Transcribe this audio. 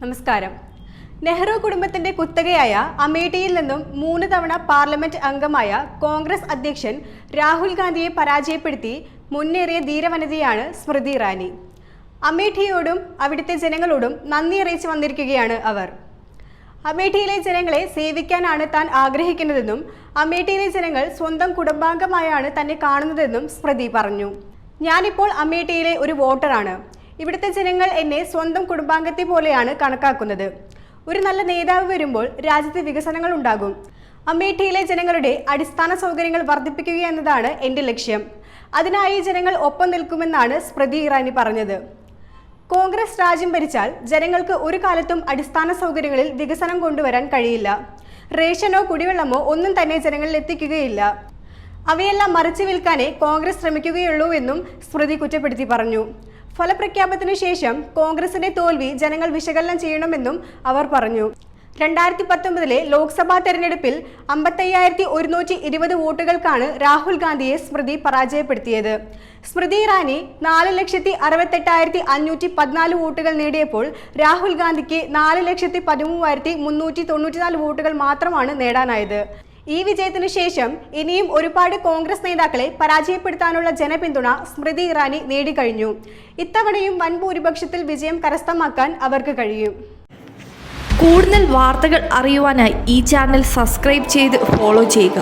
നമസ്കാരം. നെഹ്റു കുടുംബത്തിന്റെ കുത്തകയായ അമേഠിയിൽ നിന്നും മൂന്ന് തവണ പാർലമെന്റ് അംഗമായ കോൺഗ്രസ് അധ്യക്ഷൻ രാഹുൽ ഗാന്ധിയെ പരാജയപ്പെടുത്തി മുന്നേറിയ ധീരവനിതയാണ് സ്മൃതി ഇറാനി. അമേഠിയോടും അവിടുത്തെ ജനങ്ങളോടും നന്ദി അറിയിച്ചു വന്നിരിക്കുകയാണ് അവർ. അമേഠിയിലെ ജനങ്ങളെ സേവിക്കാനാണ് താൻ ആഗ്രഹിക്കുന്നതെന്നും അമേഠിയിലെ ജനങ്ങൾ സ്വന്തം കുടുംബാംഗമായാണ് തന്നെ കാണുന്നതെന്നും സ്മൃതി പറഞ്ഞു. ഞാനിപ്പോൾ അമേഠിയിലെ ഒരു വോട്ടറാണ്. ഇവിടുത്തെ ജനങ്ങൾ എന്നെ സ്വന്തം കുടുംബാംഗത്തെ പോലെയാണ് കണക്കാക്കുന്നത്. ഒരു നല്ല നേതാവ് വരുമ്പോൾ രാജ്യത്തെ വികസനങ്ങൾ ഉണ്ടാകും. അമേഠിയിലെ ജനങ്ങളുടെ അടിസ്ഥാന സൗകര്യങ്ങൾ വർദ്ധിപ്പിക്കുക എന്നതാണ് എന്റെ ലക്ഷ്യം. അതിനായി ജനങ്ങൾ ഒപ്പം നിൽക്കുമെന്നാണ് സ്മൃതി ഇറാനി പറഞ്ഞത്. കോൺഗ്രസ് രാജ്യം ഭരിച്ചാൽ ജനങ്ങൾക്ക് ഒരു കാലത്തും അടിസ്ഥാന സൗകര്യങ്ങളിൽ വികസനം കൊണ്ടുവരാൻ കഴിയില്ല. റേഷനോ കുടിവെള്ളമോ ഒന്നും തന്നെ ജനങ്ങളിൽ എത്തിക്കുകയില്ല. അവയെല്ലാം മറിച്ചു വിൽക്കാനേ കോൺഗ്രസ് ശ്രമിക്കുകയുള്ളൂ എന്നും സ്മൃതി കുറ്റപ്പെടുത്തി പറഞ്ഞു. ഫലപ്രഖ്യാപനത്തിനു ശേഷം കോൺഗ്രസിന്റെ തോൽവി ജനങ്ങൾ വിശകലനം ചെയ്യണമെന്നും അവർ പറഞ്ഞു. രണ്ടായിരത്തി പത്തൊമ്പതിലെ ലോക്സഭാ തെരഞ്ഞെടുപ്പിൽ അമ്പത്തയ്യായിരത്തി ഒരുന്നൂറ്റി ഇരുപത് വോട്ടുകൾക്കാണ് രാഹുൽ ഗാന്ധിയെ സ്മൃതി പരാജയപ്പെടുത്തിയത്. സ്മൃതി ഇറാനി നാല് ലക്ഷത്തി അറുപത്തെട്ടായിരത്തി അഞ്ഞൂറ്റി പതിനാല് വോട്ടുകൾ നേടിയപ്പോൾ രാഹുൽ ഗാന്ധിക്ക് നാല് ലക്ഷത്തി പതിമൂവായിരത്തി മുന്നൂറ്റി തൊണ്ണൂറ്റിനാല് വോട്ടുകൾ മാത്രമാണ് നേടാനായത്. ഈ വിജയത്തിനു ശേഷം ഇനിയും ഒരുപാട് കോൺഗ്രസ് നേതാക്കളെ പരാജയപ്പെടുത്താനുള്ള ജനപിന്തുണ സ്മൃതി ഇറാനി നേടിക്കഴിഞ്ഞു. ഇത്തവണയും വൻ ഭൂരിപക്ഷത്തിൽ വിജയം കരസ്ഥമാക്കാൻ അവർക്ക് കഴിയും. കൂടുതൽ വാർത്തകൾ അറിയുവാനായി ഈ ചാനൽ സബ്സ്ക്രൈബ് ചെയ്ത് ഫോളോ ചെയ്യുക.